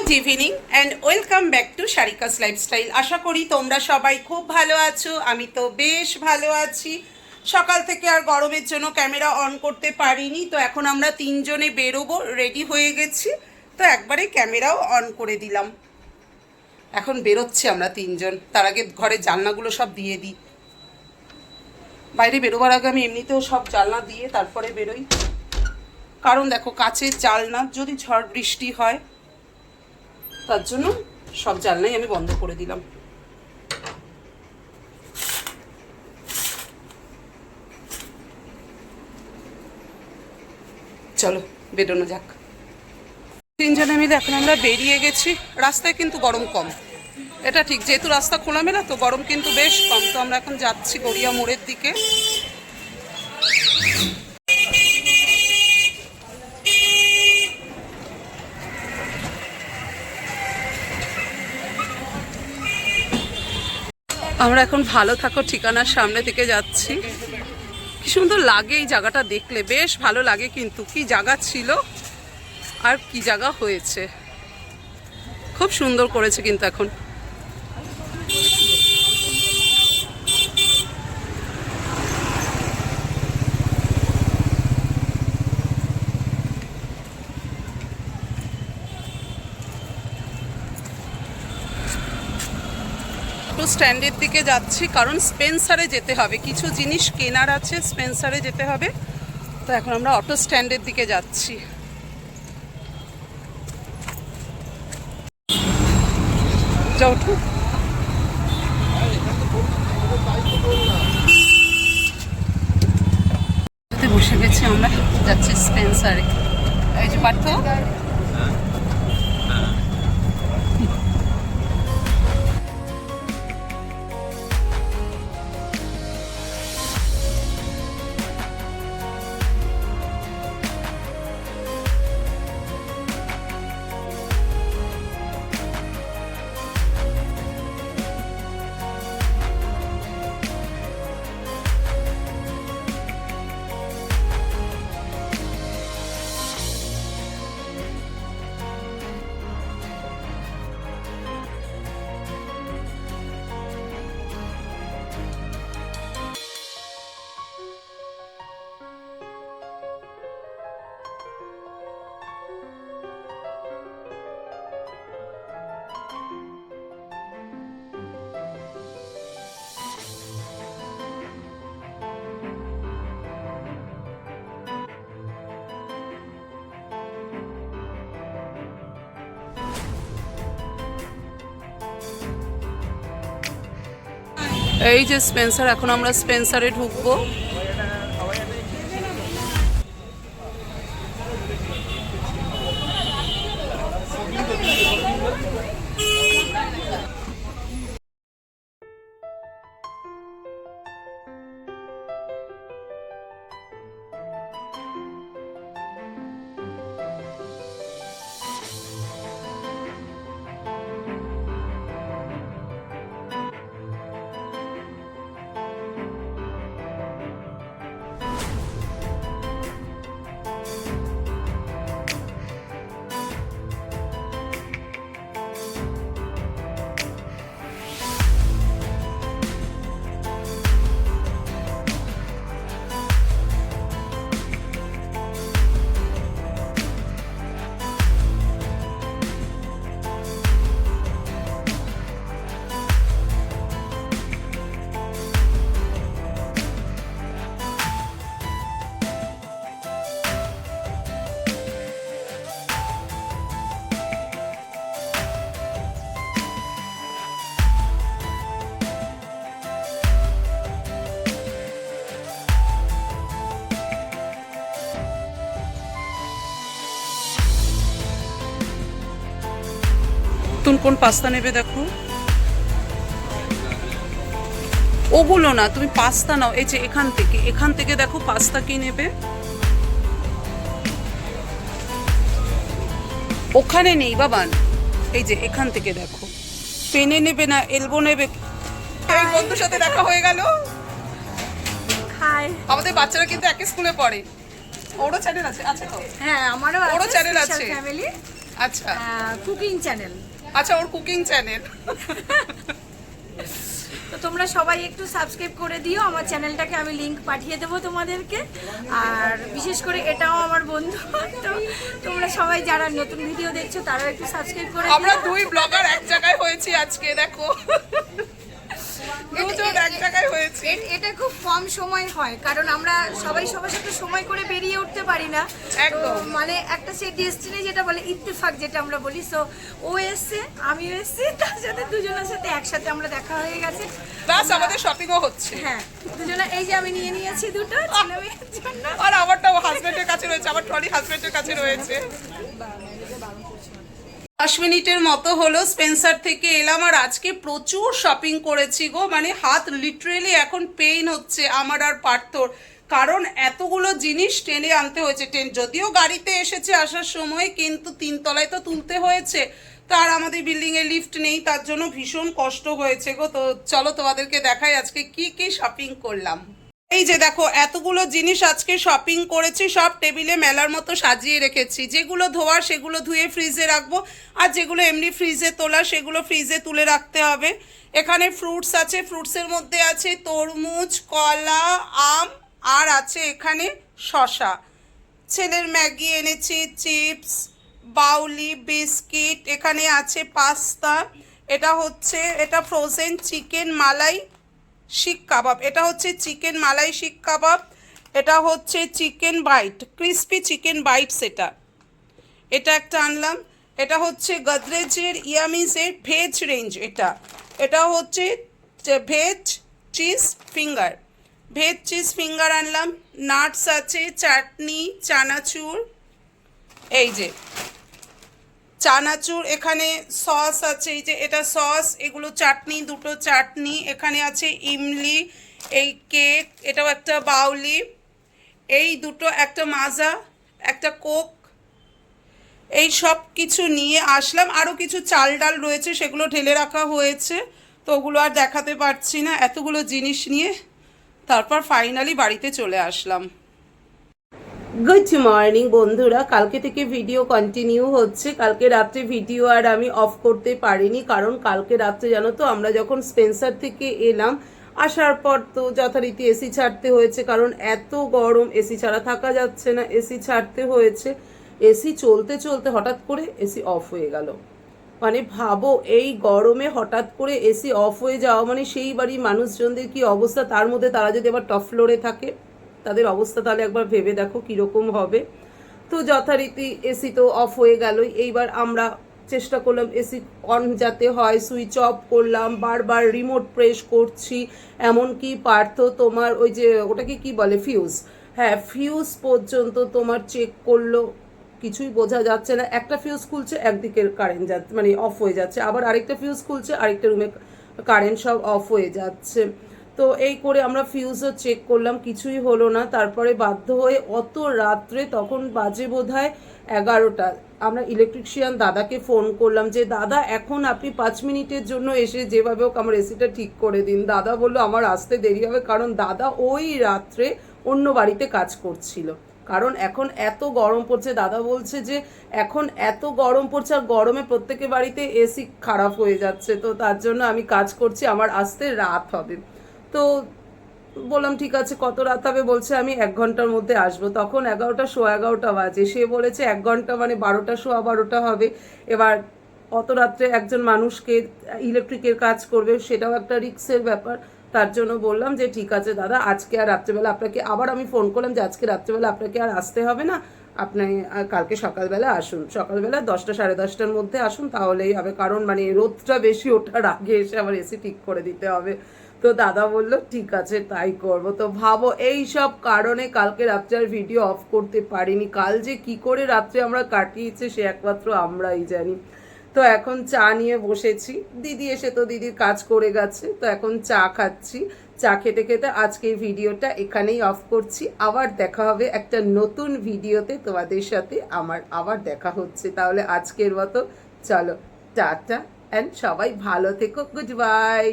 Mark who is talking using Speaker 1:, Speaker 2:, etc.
Speaker 1: Good evening and welcome back to Sarika's lifestyle আশা করি তোমরা সবাই খুব ভালো আছো, আমি তো বেশ ভালো আছি। সকাল থেকে আর গরমের জন্য ক্যামেরা অন করতে পারিনি, তো এখন আমরা তিনজনে বেরোবো রেডি হয়ে গেছি। তো একবারে ক্যামেরাও অন করে দিলাম। এখন বেরোচ্ছি আমরা তিনজন, তার আগে ঘরের জানলাগুলো সব দিয়ে দিই। বাইরে বেরোবার আগে আমি এমনিতেও সব জানলা দিয়ে তারপরে বেরোই। কারণ দেখো কাছের জানলা যদি ঝড় বৃষ্টি হয় তার জন্য সব জানলাই আমি বন্ধ করে দিলাম। চলো, বেরোনো যাক। তিনজনে মিলে এখন আমরা বেরিয়ে গেছি। রাস্তায় কিন্তু গরম কম। এটা ঠিক, যেহেতু রাস্তা খোলামেলা, তো গরম কিন্তু বেশ কম। তো আমরা এখন যাচ্ছি গড়িয়া মোড়ের দিকে। আমরা এখন ভালো থাকো ঠিকানার সামনে থেকে যাচ্ছি। কি সুন্দর লাগে এই জায়গাটা দেখলে। বেশ ভালো লাগে কিন্তু। কি জায়গা ছিল আর কি জায়গা হয়েছে। খুব সুন্দর করেছে কিন্তু এখন। অটো স্ট্যান্ডের দিকে যাচ্ছি, কারণ স্পেন্সারে যেতে হবে। কিছু জিনিস কেনার আছে, স্পেন্সারে যেতে হবে। তো এখন আমরা অটো স্ট্যান্ডের দিকে যাচ্ছি। বসে গেছি আমরা, যাচ্ছি স্পেন্সারে। এই যে পার্থ। এই যে স্পেন্সার এখন আমরা স্পেন্সারে ঢুকবো। কোন পাস্তা নেবে দেখো? ওগুলো না তুমি পাস্তা নাও এই যে এখান থেকে এখান থেকে দেখো পাস্তা কি নেবে। ওখানে নেই বাবান এই যে এখান থেকে দেখো। পেনে নেবে না এলবো নেবে। বন্ধুর সাথে দেখা হয়ে গেল।
Speaker 2: হাই।
Speaker 1: আমাদের বাচ্চারা কিন্তু একই স্কুলে পড়ে। ওরও চ্যানেল আছে তো?
Speaker 2: হ্যাঁ আমারও
Speaker 1: ওরও চ্যানেল আছে।
Speaker 2: ফ্যামিলি
Speaker 1: আচ্ছা।
Speaker 2: কুকিং চ্যানেল
Speaker 1: আচ্ছা ওর কুকিং চ্যানেল
Speaker 2: তো তোমরা সবাই একটু সাবস্ক্রাইব করে দিও। আমার চ্যানেলটাকে আমি লিংক পাঠিয়ে দেবো তোমাদেরকে। আর বিশেষ করে এটাও আমার বন্ধু। তো তোমরা সবাই যারা নতুন ভিডিও দেখছ তারাও একটু সাবস্ক্রাইব করে
Speaker 1: আমরা দুই ব্লগার এক জায়গায় হয়েছি আজকে দেখো। দুজন এক জায়গায় হয়েছি।
Speaker 2: এটা খুব কম সময় হয় কারণ আমরা সবাই সবার সাথে সময় করে বেরিয়ে উঠতে পারি না।
Speaker 1: একদম।
Speaker 2: মানে একটা সেই ডেস্টিনি যেটা বলে ইত্তেফাক যেটা আমরা বলি সো ও এসছে আমিও এসছি তার সাথে দুজনের সাথে একসাথে আমরা দেখা হয়ে গেছে।
Speaker 1: প্লাস আমাদের শপিংও হচ্ছে।
Speaker 2: হ্যাঁ দুজনে এই যে আমি নিয়ে নিয়েছি দুটো ছেলে মেয়ের জন্য।
Speaker 1: আর আমারটাও হাজবেন্ডের কাছে রয়েছে আমার ট্রলি হাজবেন্ডের কাছে রয়েছে। দশ মিনিটের মতো হলো স্পেন্সার থেকে এলাম আর আজকে প্রচুর শপিং করেছি গো। মানে হাত লিটারেলি এখন পেইন হচ্ছে আমার আর পার্থর। কারণ এতগুলো জিনিস টেনে আনতে হয়েছে। ট্রেন যদিও গাড়িতে এসেছে আসার সময়, কিন্তু তিনতলায় তো তুলতে হয়েছে। তার আমাদের বিল্ডিংয়ে লিফট নেই, তার জন্য ভীষণ কষ্ট হয়েছে গো। তো চলো তোমাদেরকে দেখাই আজকে কি কি শপিং করলাম। এই যে দেখো, এতগুলো জিনিস আজকে শপিং করেছি, সব টেবিলে মেলার মতো সাজিয়ে রেখেছি। যেগুলো ধোয়া সেগুলো ধুয়ে ফ্রিজে রাখব। আর যেগুলো এমনি ফ্রিজে তোলা সেগুলো ফ্রিজে তুলে রাখতে হবে। এখানে ফ্রুটস আছে ফ্রুটসের মধ্যে আছে তরমুজ, কলা, আম, আর আছে এখানে শশা ছেলের ম্যাগি এনেছি, চিপস, বাউলি, বিস্কিট, এখানে আছে পাস্তা। এটা হচ্ছে, এটা ফ্রোজেন চিকেন মালাই। শিক কাবাব। এটা হচ্ছে চিকেন মালাই শিক কাবাব। এটা হচ্ছে chicken bite, crispy chicken bite সেটা এটা একটা আনলাম। এটা হচ্ছে গদরেজের ইয়ামিজের ভেজ রেঞ্জ এটা। এটা হচ্ছে veg cheese finger. Veg cheese finger আনলাম। নাটস আছে, চাটনি, চানাচুর। এই যে চানাচুর এখানে সস আছে, এই যে এটা সস, এগুলো চাটনি, দুটো চাটনি, এখানে আছে ইমলি, এই কেক, এটাও একটা বাউলি, এই দুটো একটা মাজা, একটা কোক, এই সব কিছু নিয়ে আসলাম। আরও কিছু চাল ডাল রয়েছে, সেগুলো ঢেলে রাখা হয়েছে, তো ওগুলো আর দেখাতে পারছি না। এতগুলো জিনিস নিয়ে তারপর ফাইনালি বাড়িতে চলে আসলাম। গুড মর্নিং বন্ধুরা। কালকে থেকে ভিডিও কন্টিনিউ হচ্ছে। কালকে রাত্রে ভিডিও আর আমি অফ করতে পারিনি, কারণ কালকে রাত্রে জানো তো, আমরা যখন স্পেন্সার থেকে এলাম, আসার পর তো যথারীতি এসি ছাড়তে হয়েছে, কারণ এত গরম এসি ছাড়া থাকা যাচ্ছে না এসি ছাড়তে হয়েছে। এসি চলতে চলতে হঠাৎ করে এসি অফ হয়ে গেল। মানে ভাবো, এই গরমে হঠাৎ করে এসি অফ হয়ে যাওয়া মানে সেই বাড়ির মানুষজনদের কি অবস্থা? তার মধ্যে তারা যদি আবার টপ ফ্লোরে থাকে তাদের অবস্থা তাহলে একবার ভেবে দেখো কীরকম হবে। তো যথারীতি এসি তো অফ হয়ে গেলই। এইবার আমরা চেষ্টা করলাম এসি অন যাতে হয় সুইচ অফ করলাম, বারবার রিমোট প্রেস করছি। এমনকি পার্থ তোমার ওই যে ওটাকে কি বলে ফিউজ হ্যাঁ ফিউজ পর্যন্ত তোমার চেক করল, কিছুই বোঝা যাচ্ছে না। একটা ফিউজ খুলছে, একদিকের কারেন্ট যাচ্ছে মানে অফ হয়ে যাচ্ছে। আবার আরেকটা ফিউজ খুলছে, আরেকটা রুমে কারেন্ট সব অফ হয়ে যাচ্ছে। তো এই করে আমরা ফিউজও চেক করলাম, কিছুই হলো না। তারপরে বাধ্য হয়ে অত রাত্রে তখন বাজে বোধ হয় এগারোটা। আমরা ইলেকট্রিশিয়ান দাদাকে ফোন করলাম যে, দাদা, এখন আপনি পাঁচ মিনিটের জন্য এসে যেভাবে হোক আমার এসিটা ঠিক করে দিন। দাদা বলল, আমার আসতে দেরি হবে কারণ দাদা ওই রাত্রে অন্য বাড়িতে কাজ করছিল। কারণ এখন এত গরম পড়ছে। দাদা বলছে যে, এখন এত গরম পড়ছে আর গরমে প্রত্যেকের বাড়িতে এসি খারাপ হয়ে যাচ্ছে। তো তার জন্য আমি কাজ করছি, আমার আসতে রাত হবে। তো বললাম, ঠিক আছে, কত রাত হবে? বলছে, আমি এক ঘণ্টার মধ্যে আসব। তখন এগারোটা সোয়া এগারোটা বাজে। সে বলেছে, এক ঘণ্টা মানে বারোটা সোয়া বারোটা হবে। এবার অত রাত্রে একজন মানুষকে ইলেকট্রিকের কাজ করবে, সেটাও একটা রিক্সের ব্যাপার। তার জন্য বললাম যে, ঠিক আছে দাদা, আজকে আর রাত্রেবেলা আপনাকে আবার আমি ফোন করলাম যে, আজকে রাত্রেবেলা আপনাকে আর আসতে হবে না। আপনি কালকে সকালবেলা আসুন। সকালবেলা দশটা সাড়ে দশটার মধ্যে আসুন, তাহলেই হবে। কারণ মানে রোদটা বেশি ওঠার আগে এসে আবার এসি ঠিক করে দিতে হবে। তো দাদা বলল, ঠিক আছে, তাই করব। তো ভাবো, এই সব কারণে কালকে রাত্রে ভিডিও অফ করতে পারিনি। কাল যে কি করে রাত্রে আমরা কাটিয়েছে সে একমাত্র আমরাই জানি। তো এখন চা নিয়ে বসেছি। দিদি এসে তো দিদির কাজ করে গেছে, তো এখন চা খাচ্ছি। চা খেতে খেতে আজকে এই ভিডিওটা এখানেই অফ করছি। আবার দেখা হবে একটা নতুন ভিডিওতে তোমাদের সাথে। আমার আবার দেখা হচ্ছে। তাহলে আজকের মতো চলো, টাটা অ্যান্ড সবাই ভালো থেকো। Good bye